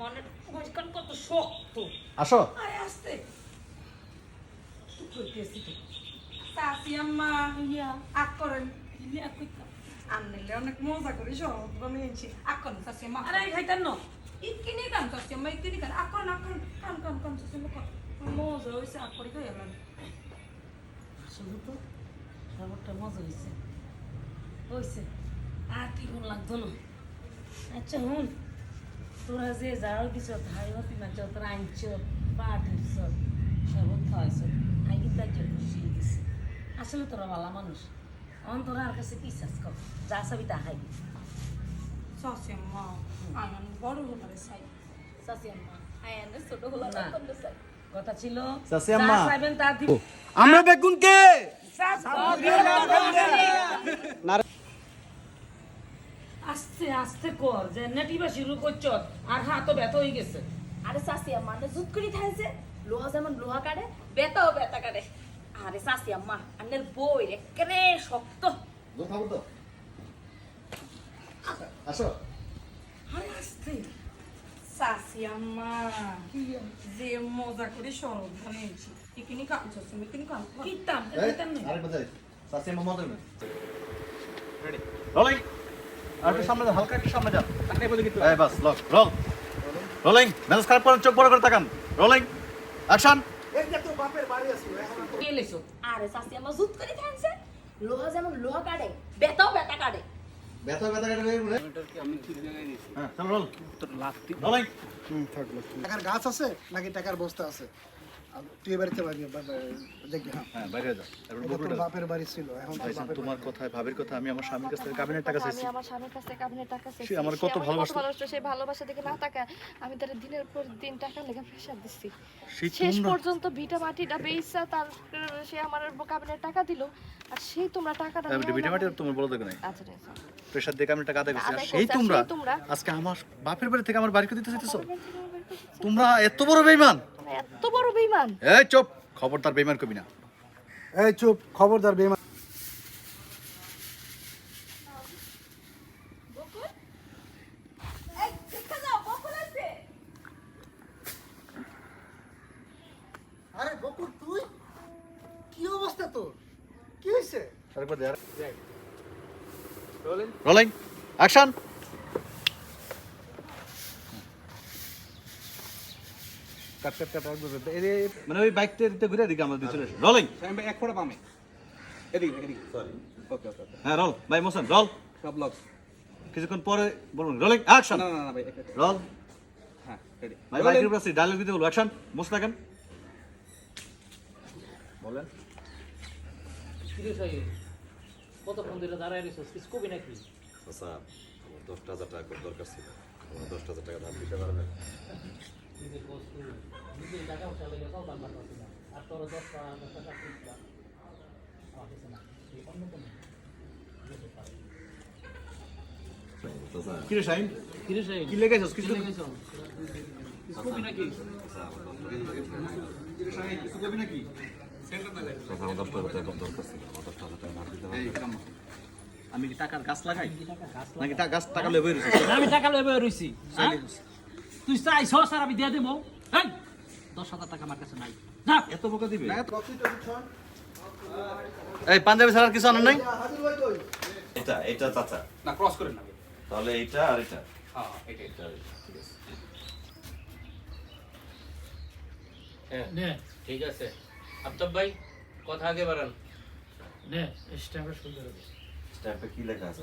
মনে কত শক্ত। আসো। আয় আসতে। তুই কইতেছি তো। আম্মা ইয়া আক করেন। ইয়া আনলে অনেক মজা করে শরবত বানিয়েছি আক করেন চাষি আম্মা। আরে খাইতাম না ইকিনি কান চাষি আম্মা ইকিনি কান আক করেন আক করেন। কান কান কান চাষি আম্মা কান মজা হয়েছে আক করে খাই তো শরবতটা মজা হয়েছে হয়েছে আর কি লাগতো না? আচ্ছা হুন। তোরা যে যাও দিছ হাই হতি না যত আনছ পাট দিছ শরবত খাওয়াইছ আই কিন্তু জন্য খুশি গেছে। আসলে তোরা ভালো মানুষ। অন তোরা আর কাছে কি চাস কর? যা চাবি তা খাইবি। চাষি আম্মা আমার বড় হলারে চাই। চাচি আম্মা আয়ানে ছোট হলো না। কথা ছিল আমরা বেগুন কে আস্তে আস্তে কর যে নেটিবা শুরু করছ আর হাত ব্যথা হয়ে গেছে। আরে চাষি আম্মা জুত করে থাকছে লোহা যেমন লোহা কাটে বেতাও বেতা কাটে। আরে চাষি আম্মা আন্নের বই একেবারে শক্ত। আসো। আরে আসতে। চাষি আম্মা যে মজা করে শরবত বানিয়েছি এখানে কাম চাষি এখানে কাম কিতাম আরেক বাজাই সাসি মামা দেন রেডি রোলিং আর একটু সামনে যান হালকা একটু সামনে যান এই বাস লক রোল রোলিং মেজাজ খারাপ করেন চোখ বড় করে তাকান। রোলিং অ্যাকশন আরে চাষি আম্মা জুত করে থাকছে লোহা যেমন লোহা কাটে বেতাও বেতা কাটে। ব্যথা ব্যথা কেটে বের করে হ্যাঁ চল রোল রোলিং টাকার গাছ আছে নাকি টাকার বস্তা আছে? তুই বাড়িতে দেখবি হ্যাঁ। হ্যাঁ বাইরে বাপের বাড়ি ছিল এখন তোর ভাইজান বাপের তোমার কথায় ভাবির কথা আমি আমার স্বামীর কাছ থেকে কাবিনের টাকা চাইছি আমার স্বামীর কাছে কাবিনের টাকা চাইছি সে আমার কত ভালোবাসতো। ভালোবাসতো সেই ভালোবাসা দেখে না টাকা আমি তার দিনের পর দিন টাকা লেগে প্রেশার দিচ্ছি। শেষ পর্যন্ত ভিটা মাটিটা বেইসা তার সে আমার কাবিনের টাকা দিল আর সেই তোমরা টাকাটা নিয়ে মাটি তোমার বলো দেখো নাই। আচ্ছা। দিয়ে কাবিনের টাকা আদায় করছি। আর সেই তোমরা তোমরা? আজকে আমার বাপের বাড়ি থেকে আমার বাড়িকে দিতে চাইতেছো? তোমরা এত বড় বেইমান! এত বড় বেইমান। এই চুপ খবরদার বেইমান কবি না। এই চুপ খবরদার বেমান আরে বকুল তুই? কি অবস্থা তোর? কি হয়েছে রোলিং অ্যাকশন। কাট কাট কাট মানে ওই বাইকটা দিতে ঘুরে দিকে আমরা দিয়ে চলে রোলিং এক ফোটা পামে এদিকে এদিকে। সরি ওকে ওকে হ্যাঁ রোল ভাই মোশন রোল সব লক কিছুক্ষণ পরে বলুন রোলিং অ্যাকশন না না না ভাই রোল হ্যাঁ রেডি ভাই বাইকের উপর ডায়লগ দিতে বলব। অ্যাকশন মোশ লাগান বলেন। কতক্ষণ ধরে দাঁড়ায় রেছো কিছু কবি নাকি? আচ্ছা আমার দশটা হাজার টাকা দরকার ছিল। আমার দশটা হাজার টাকা ধার দিতে পারবেন? নিজের টাকা পয়সা লেগে চলতাম পারতাম না। আর তোর দশ টাকা দশ টাকা দিতাম আমার কাছে না অন্য কোনো কি শাইন কিরে কি কবি নাকি? আমি কি টাকার গাছ লাগাই? নাকি গাছ টাকা লেবে রয়েছে আমি টাকা লইবে রইছি হ্যাঁ? তুই চাইছ স্যার আমি দিয়ে দেবো। এই দশ হাজার টাকা আমার কাছে নাই। যা। এত বোকা দিবে? এই পাঞ্জাবি ছাড়া কিছু আনার নাই? এটা এটা চাচা। না ক্রস করেন না তাহলে এইটা আর এটা। হ্যাঁ এটা আর এটা, ঠিক আছে। নে। ঠিক আছে। আফতাব ভাই কথা আগে বাড়ান। নে স্ট্যাম্পে সুন্দর হবে। স্ট্যাম্পে কি লেখা আছে?